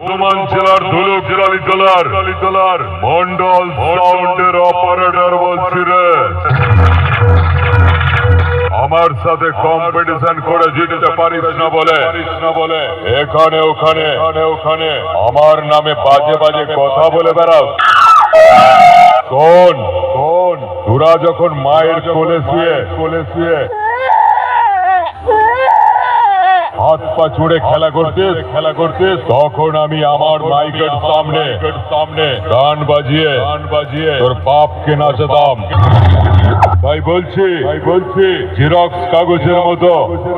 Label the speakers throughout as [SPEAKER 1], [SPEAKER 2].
[SPEAKER 1] বর্ধমান জেলার ধুলুক জেলালি জেলার জেলার মন্ডল সাউন্ডের অপারেটর বলছি রে। আমার সাথে কম্পিটিশন করে জিততে পারিস না বলে। বলে এখানে, ওখানে ওখানে। আমার নামে বাজে বাজে কথা বলে বেড়াও শোন শোন। তোরা যখন মায়ের কোলে শুয়ে কোলে শুয়ে হাত পা ছুড়ে খেলা করতিস খেলা করতিস তখন আমি আমার মাইকের সামনে সামনে গান বাজিয়ে গান বাজিয়ে তোর বাপকে নাচাতাম। ভাই বলছি ভাই বলছি জেরক্স কাগজের মতো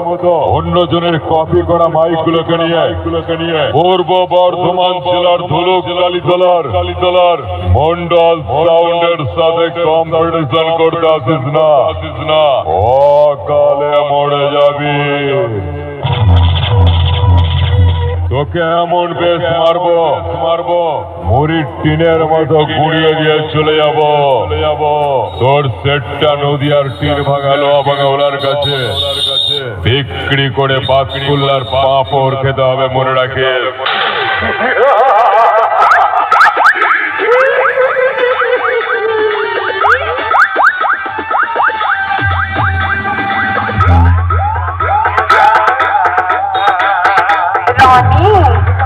[SPEAKER 1] মতো অন্য জনের কপি করা মাইক গুলোকে নিয়ে গুলোকে নিয়ে পূর্ব বর্ধমান জেলার ধুলুক কালীতলার কালীতলার মন্ডল সাউন্ডের সাথে কম্পিটিশন করতে আসিস না। আসিস না। তোকে এমন বেশ মারবো মারবো। মুড়ির টিনের মতো গুড়িয়ে দিয়ে চলে যাব। চলে যাব তোর সেটটা নদীয়ার টিন ভাঙালো ওলার কাছে। বিক্রি করে বাতকুল্লার পাপড় খেতে হবে মনে রাখে On me.